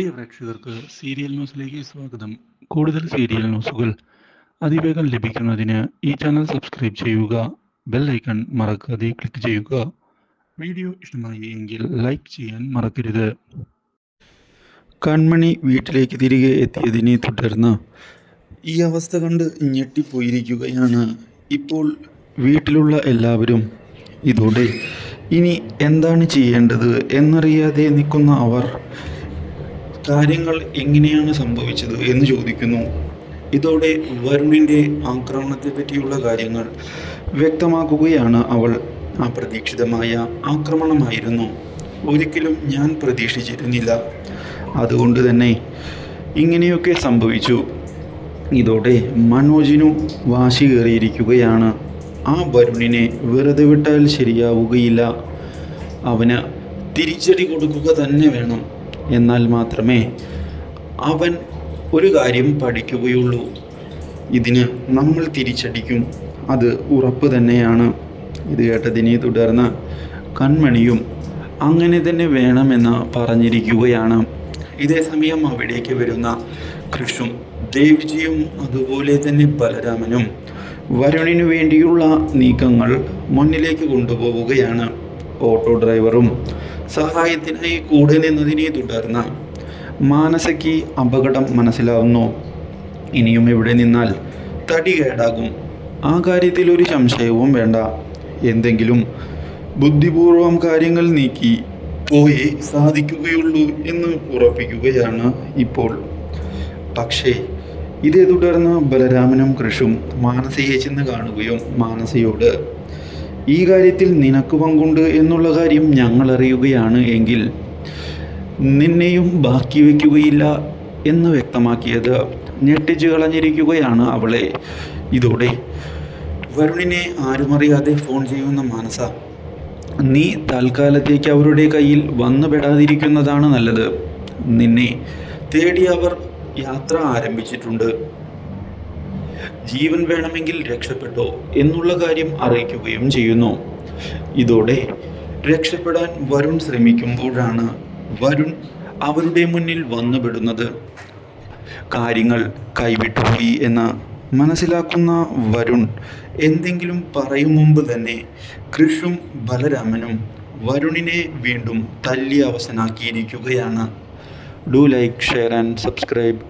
പ്രിയ പ്രേക്ഷകർക്ക് സീരിയൽ ന്യൂസിലേക്ക് സ്വാഗതം. കൂടുതൽ സീരിയൽ ന്യൂസുകൾ അതിവേഗം ലഭിക്കുന്നതിന് ഈ ചാനൽ സബ്സ്ക്രൈബ് ചെയ്യുക ബെൽ ഐക്കൺ മറക്കാതെ ക്ലിക്ക് ചെയ്യുക. വീഡിയോ ഇഷ്ടമായി എങ്കിൽ ലൈക്ക് ചെയ്യാൻ മറക്കരുത്. കൺമണി വീട്ടിലേക്ക് തിരികെ എത്തിയതിനെ തുടർന്ന് ഈ അവസ്ഥ കണ്ട് ഞെട്ടിപ്പോയിരിക്കുകയാണ്. ഇപ്പോൾ വീട്ടിലുള്ള എല്ലാവരും ഇതോടെ ഇനി എന്താണ് ചെയ്യേണ്ടത് എന്നറിയാതെ നിൽക്കുന്ന അവർ കാര്യങ്ങൾ എങ്ങനെയാണ് സംഭവിച്ചത് എന്ന് ചോദിക്കുന്നു. ഇതോടെ വരുണിന്റെ ആക്രമണത്തെ പറ്റിയുള്ള കാര്യങ്ങൾ വ്യക്തമാക്കുകയാണ് അവൾ. അപ്രതീക്ഷിതമായ ആക്രമണമായിരുന്നു. ഒരിക്കലും ഞാൻ പ്രതീക്ഷിച്ചിരുന്നില്ല. അതുകൊണ്ട് തന്നെ ഇങ്ങനെയൊക്കെ സംഭവിച്ചു. ഇതോടെ മനോജിനു വാശി കയറിയിരിക്കുകയാണ്. ആ വരുണിനെ വെറുതെ വിട്ടാൽ ശരിയാവുകയില്ല. അവന് തിരിച്ചടി കൊടുക്കുക തന്നെ വേണം. എന്നാൽ മാത്രമേ അവൻ ഒരു കാര്യം പഠിക്കുകയുള്ളൂ. ഇതിന് നമ്മൾ തിരിച്ചടിക്കും. അത് ഉറപ്പ് തന്നെയാണ്. ഇത് കേട്ടതിനെ തുടർന്ന് കൺമണിയും അങ്ങനെ തന്നെ വേണമെന്ന് പറഞ്ഞിരിക്കുകയാണ്. ഇതേ സമയം അവിടേക്ക് വരുന്ന കൃഷും ദേവ്ജിയും അതുപോലെ തന്നെ ബലരാമനും വരുണിനു വേണ്ടിയുള്ള നീക്കങ്ങൾ മുന്നിലേക്ക് കൊണ്ടുപോവുകയാണ്. ഓട്ടോ ഡ്രൈവറും സഹായത്തിനായി കൂടെ നിന്നതിനെ തുടർന്ന് മാനസയ്ക്ക് അപകടം മനസ്സിലാവുന്നു. ഇനിയും ഇവിടെ നിന്നാൽ തടി കേടാകും. ആ കാര്യത്തിൽ ഒരു സംശയവും വേണ്ട. എന്തെങ്കിലും ബുദ്ധിപൂർവം കാര്യങ്ങൾ നീക്കി പോയേ സാധിക്കുകയുള്ളൂ എന്ന് ഉറപ്പിക്കുകയാണ് ഇപ്പോൾ. പക്ഷേ ഇതേ തുടർന്ന് ബലരാമനും കൃഷും മാനസയെ ചെന്ന് കാണുകയും മാനസയോട് ഈ കാര്യത്തിൽ നിനക്ക് പങ്കുണ്ട് എന്നുള്ള കാര്യം ഞങ്ങൾ അറിയുകയാണ് എങ്കിൽ നിന്നെയും ബാക്കി വയ്ക്കുകയില്ല എന്ന് വ്യക്തമാക്കിയത് ഞെട്ടിച്ചു കളഞ്ഞിരിക്കുകയാണ് അവളെ. ഇതോടെ വരുണിനെ ആരുമറിയാതെ ഫോൺ ചെയ്യുന്ന മാനസ നീ തൽക്കാലത്തേക്ക് അവരുടെ കയ്യിൽ വന്നുപെടാതിരിക്കുന്നതാണ് നല്ലത്. നിന്നെ തേടി അവർ യാത്ര ആരംഭിച്ചിട്ടുണ്ട്. ജീവൻ വേണമെങ്കിൽ രക്ഷപ്പെട്ടോ എന്നുള്ള കാര്യം അറിയിക്കുകയും ചെയ്യുന്നു. ഇതോടെ രക്ഷപ്പെടാൻ വരുൺ ശ്രമിക്കുമ്പോഴാണ് വരുൺ അവരുടെ മുന്നിൽ വന്നുപെടുന്നത്. കാര്യങ്ങൾ കൈവിട്ടുപോയി എന്ന് മനസ്സിലാക്കുന്ന വരുൺ എന്തെങ്കിലും പറയും മുമ്പ് തന്നെ കൃഷും ബലരാമനും വരുണിനെ വീണ്ടും തല്ലി അവസനാക്കിയിരിക്കുകയാണ് do like share and subscribe